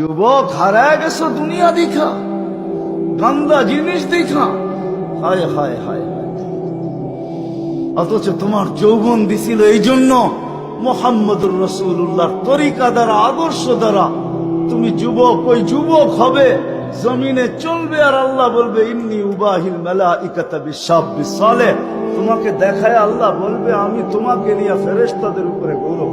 যুবক, হারায় গেছো, দুনিয়া দেখা। গান্দা জিনিস দেখা। হায় হায় হায় অথচ তোমার যৌবন দিছিল এই জন্য মোহাম্মদুর রসুল্লাহর তরিকা দ্বারা, আদর্শ দ্বারা। তুমি যুবক, ওই যুবক হবে, জমিনে চলবে আর আল্লাহ বলবে, ইন্নি উবাহিল মেলা ইকাতা বিশ্বাব বিশালে তোমাকে দেখায় আল্লাহ বলবে, আমি তোমাকে নিয়ে ফেরেস্তাদের উপরে গৌরব।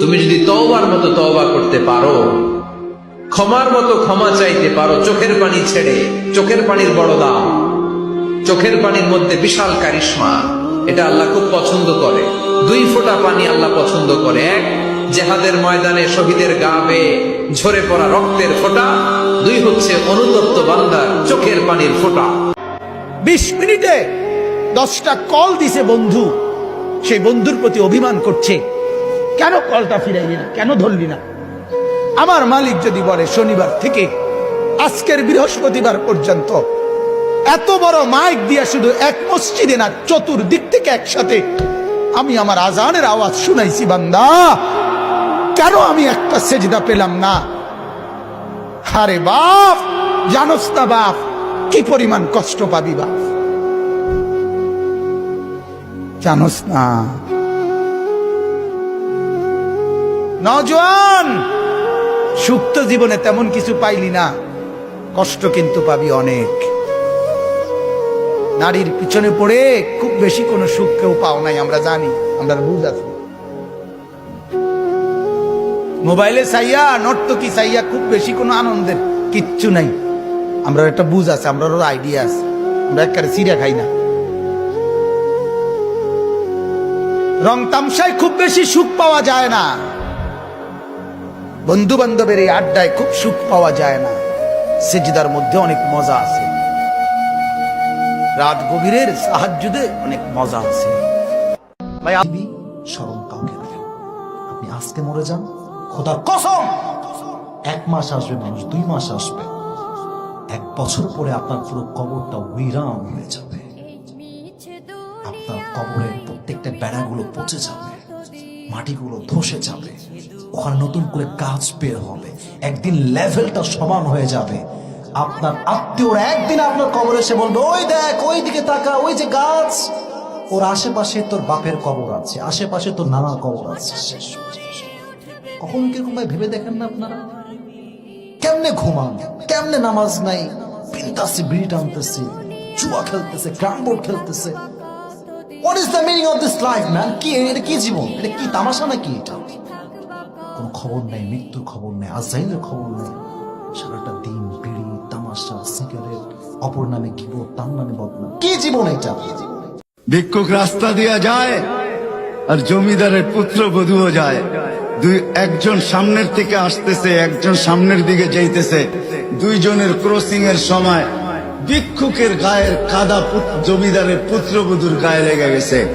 তুমি যদি তওবার মতো তওবা করতে পারো, ক্ষমার মতো ক্ষমা চাইতে পারো, চোখের পানি ছেড়ে, চোখের পানির বড় দাম, চোখের পানির মধ্যে বিশাল কারিশমা, এটা আল্লাহ খুব পছন্দ করে। দুই ফোঁটা পানি আল্লাহ পছন্দ করে। এক, জেহাদের ময়দানে শহীদের গা বেয়ে ঝরে পড়া রক্তের ফোঁটা। দুই হচ্ছে অনুতপ্ত বান্দার চোখের পানির ফোঁটা। বিশ মিনিটে দশটা কল দিছে বন্ধু। সেই বন্ধুর প্রতি অভিমান করছে। কেন কলটা ফিরাইলি না? কেন ধরলি না? আমার মালিক যদি বলে শনিবার থেকে আজকের বৃহস্পতিবার পর্যন্ত এত বড় মাইক দিয়া শুধু এক মসজিদে না, চতুর্দিক থেকে একসাথে আমি আমার আজানের আওয়াজ শুনাইছি, বান্দা। কেন আমি একটা সেজদা পেলাম না? আরে বাপ, জানোস না বাপ, কি পরিমাণ কষ্ট পাবি বাপ? জানোস না। নজওয়ান সুপ্ত জীবনে তেমন কিছু পাইলি না। কষ্ট কিন্তু পাবি অনেক। নারীর পিছনে পড়ে খুব বেশি কোনো সুখ কেউ পাও নাই, আমরা জানি, আমরা বুঝ আছি। মোবাইলে চাইয়া নর্তকি চাইয়া খুব বেশি কোনো আনন্দের কিচ্ছু নাই। আমরা একটা বুঝ আছে, আমরা আইডিয়া আছে। আমরা একেবারে সিরিয়া খাই না। রং তামসায় খুব বেশি সুখ পাওয়া যায় না। বন্ধু বান্ধবের এই আড্ডায় খুব সুখ পাওয়া যায় না। সেজিদার মধ্যে অনেক মজা আছে। রাত গভীরের সাহায্যে অনেক মজা আছে। ভাই আপনি স্মরণ কাউকে আপনি আজকে মরে যান। খোদার কসম! এক মাস আসবে মানুষ, দুই মাস আসবে। এক বছর পরে আপনার পুরো কবরটা উইরান হয়ে যাবে। আপনার কবরের প্রত্যেকটা বেড়াগুলো পচে যাবে। মাটিগুলো ধসে যাবে। ওখানে নতুন করে গাছ বের হবে। একদিন লেভেলটা সমান হয়ে যাবে। আপনার আত্মীয়রা একদিন আপনার কবর এসে বলবে, ওই দেখ ওই দিকে তাকা, ওই যে গাছ। ওর আশেপাশে তোর বাপের কবর আছে, আশেপাশে তোর নানার কবর আছে। কখন কীরকম ভাই ভেবে দেখেন না আপনারা? কেমনে ঘুমান, কেমনে নামাজ নাই? পিন্তাসে বিড়ি টানতেছে জুয়া খেলতেছে, ক্যারাম বোর্ড খেলতেছে। What is the meaning of this life man কি, এটা কি জীবন? এটা কি তামাশা নাকি? এটা কোনো খবর নাই, মৃত্যুর খবর নেই খবর নেই। সারাটা দিন বিড়ি, তামাশা, সিগারেট, অপর নামে কি তার নামে বদনাম। কি জীবন এটা? ভিক্ষুক রাস্তা দিয়া যায় আর জমিদারের পুত্র বধুও যায়। দুই, একজন সামনের থেকে আসতেছে, একজন সামনের দিকে যাইতেছে। দুইজনের ক্রসিং এর সময় ভিক্ষুকের গায়ের কাদা জমিদারের পুত্রবধূর গায়ে লেগে গেছে।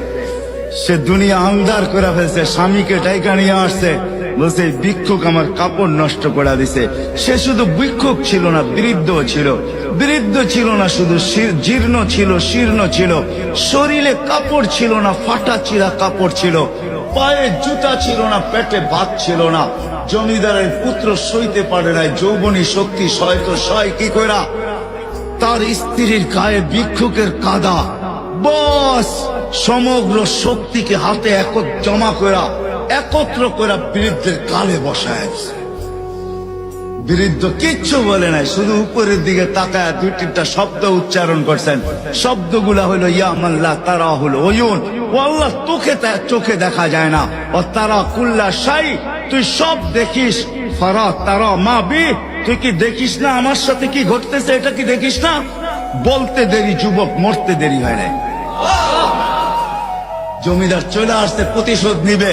সে দুনিয়া আন্দার করে ফেলছে, স্বামীকে ডাইকা নিয়ে আসছে। বলছে "এই ভিক্ষুক আমার কাপড় নষ্ট করে দিছে। সে শুধু ভিক্ষুক ছিল না, বৃদ্ধ ছিল। বৃদ্ধ ছিল না শুধু জীর্ণ ছিল, শীর্ণ ছিল। শরীরে কাপড় ছিল না, ফাটা চিরা কাপড় ছিল। পায়ে জুতা ছিল না, পেটে ভাত ছিল না। জমিদারের পুত্র সইতে পারে নাই, যৌবনী শক্তি সয় তো সয় কি কইরা তার স্ত্রীর গায়ে ভিক্ষুকের কাদা। বস, সমগ্র শক্তিকে হাতে একত্র জমা করা একত্র করা বৃদ্ধের কালে বসায় বৃদ্ধ কিচ্ছু বলে নাই, শুধু উপরের দিকে তাকায় দুই তিনটা শব্দ উচ্চারণ করছেন। শব্দগুলা হলো ইয়ামাল্লাহ তারা হলো ওয়ুন আল্লাহ, তোকে চোখে দেখা যায় না। ও তারা কুল্লা সাই তুই সব দেখিস। ফারা তারা মা বি, তুই কি দেখিস না? আমার সাথে কি ঘটতেছে? এটা কি দেখিস না? বলতে দেরি, যুবক মরতে দেরি হয় নাই। জমিদার চলে আসতে প্রতিশোধ নিবে।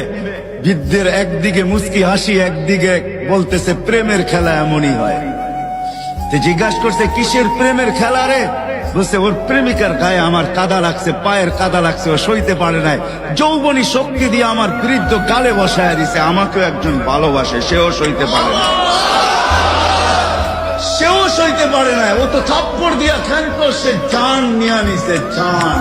বৃদ্ধের একদিকে মুস্কি হাসি, একদিকে বলতেছে, প্রেমের খেলা এমনই হয়। জিজ্ঞাসা করছে, কিসের প্রেমের খেলা রে? বলছে, ওর প্রেমিকার গায়ে আমার কাদা লাগছে, পায়ের কাদা লাগছে, ও সইতে পারে নাই। যৌবনী শক্তি দিয়ে আমার বৃদ্ধ গালে বসায় দিছে, আমাকেও একজন ভালোবাসে, সেও সইতে পারে না। সেও সইতে পারে না ও তো থাপ্পড় দিয়া খান করছে, জান নিয়ে নিছে, জান।